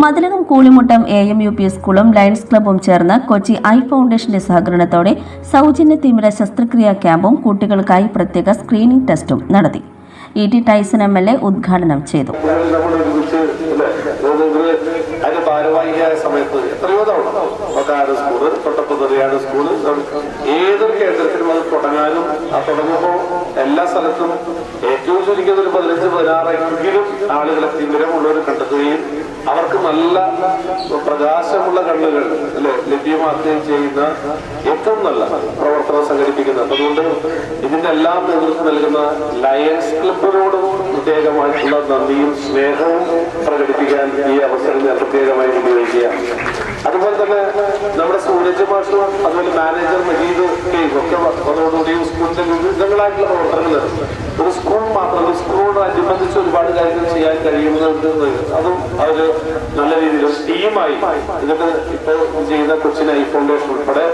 Mathilakam Koolimuttam A M U P സ്കൂളും lions ക്ലബ്ബും ചേർന്ന് കൊച്ചി ഐ ഫൗണ്ടേഷന്റെ സഹകരണത്തോടെ സൗജന്യ തീവ്ര ശസ്ത്രക്രിയാ ക്യാമ്പും കുട്ടികൾക്കായി പ്രത്യേക സ്ക്രീനിംഗ് ടെസ്റ്റും നടത്തി. E T Tyson M L A ഉദ്ഘാടനം ചെയ്തു. സമയത്ത് എത്രയോ എല്ലാ സ്ഥലത്തും ഏറ്റവും ചുരുക്കിയത് ഒരു പതിനഞ്ച് പതിനാറെങ്കിലും ആളുകളെ തിമിരമുള്ളവർ കണ്ടെത്തുകയും അവർക്ക് നല്ല പ്രകാശമുള്ള കണ്ണുകൾ അല്ലെ ലഭ്യമാക്കുകയും ചെയ്യുന്ന ഏറ്റവും നല്ല പ്രവർത്തനം സംഘടിപ്പിക്കുന്നത് അതുകൊണ്ട് ഇതിന്റെ എല്ലാം നേതൃത്വം നൽകുന്ന ലയൻസ് ക്ലബിനോട് പ്രത്യേകമായിട്ടുള്ള നന്ദിയും സ്നേഹവും പ്രകടിപ്പിക്കാൻ ഈ അവസരം ഞാൻ പ്രത്യേകമായി ഉപയോഗിക്കുകയാണ്. അതുപോലെ തന്നെ നമ്മുടെ സൂരജ് മാഷും അതുപോലെ മാനേജർ മജീദ് ഒക്കെ വന്നതോടുകൂടി സ്കൂളിന്റെ വിവിധങ്ങളായിട്ടുള്ള പ്രവർത്തനങ്ങൾ. ഒരു സ്കൂൾ മാത്രം ഒരു സ്കൂളിനോടനുബന്ധിച്ച് ഒരുപാട് കാര്യങ്ങൾ ചെയ്യാൻ കഴിയുന്നത് അതും അവർ നല്ല രീതിയിൽ ടീമായി ഇതൊക്കെ ഇപ്പോൾ ചെയ്യുന്ന കൊച്ചിൻ ഐ ഫൗണ്ടേഷൻ ഉൾപ്പെടെ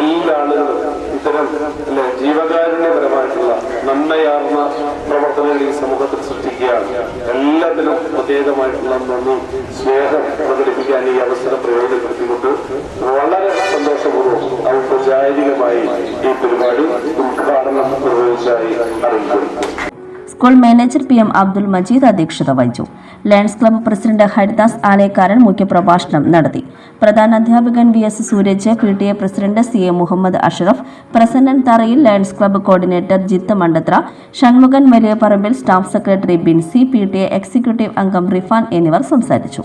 എല്ലാ ആളുകളും ഇത്തരം അല്ലെ ജീവകാരുണ്യപരമായിട്ടുള്ള നന്മയാർന്ന പ്രവർത്തനങ്ങൾ ഈ സമൂഹത്തിൽ സൃഷ്ടിക്കുകയാണ്. എല്ലാത്തിനും പ്രത്യേകമായിട്ടുള്ള നന്ദി സ്നേഹം പ്രകടിപ്പിക്കാൻ ഈ അവസരം പ്രയോജനപ്പെടുത്തിക്കൊണ്ട് വളരെ സന്തോഷപൂർവം ഈ പരിപാടി school manager P M Abdul Majeed അധ്യക്ഷത വഹിച്ചു. Lions club president Haridas Alekkaran മുഖ്യപ്രഭാഷണം നടത്തി. പ്രധാന അധ്യാപകൻ V S Sooraj P T A president C A Muhammad Ashraf Prasannan Tharayil lions club coordinator Jith Mandathra Shanmukhan Valiya Parambil staff secretary Binsi P T A executive അംഗം റിഫാൻ എന്നിവർ സംസാരിച്ചു.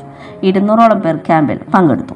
ഇരുന്നൂറോളം പേർ ക്യാമ്പിൽ പങ്കെടുത്തു.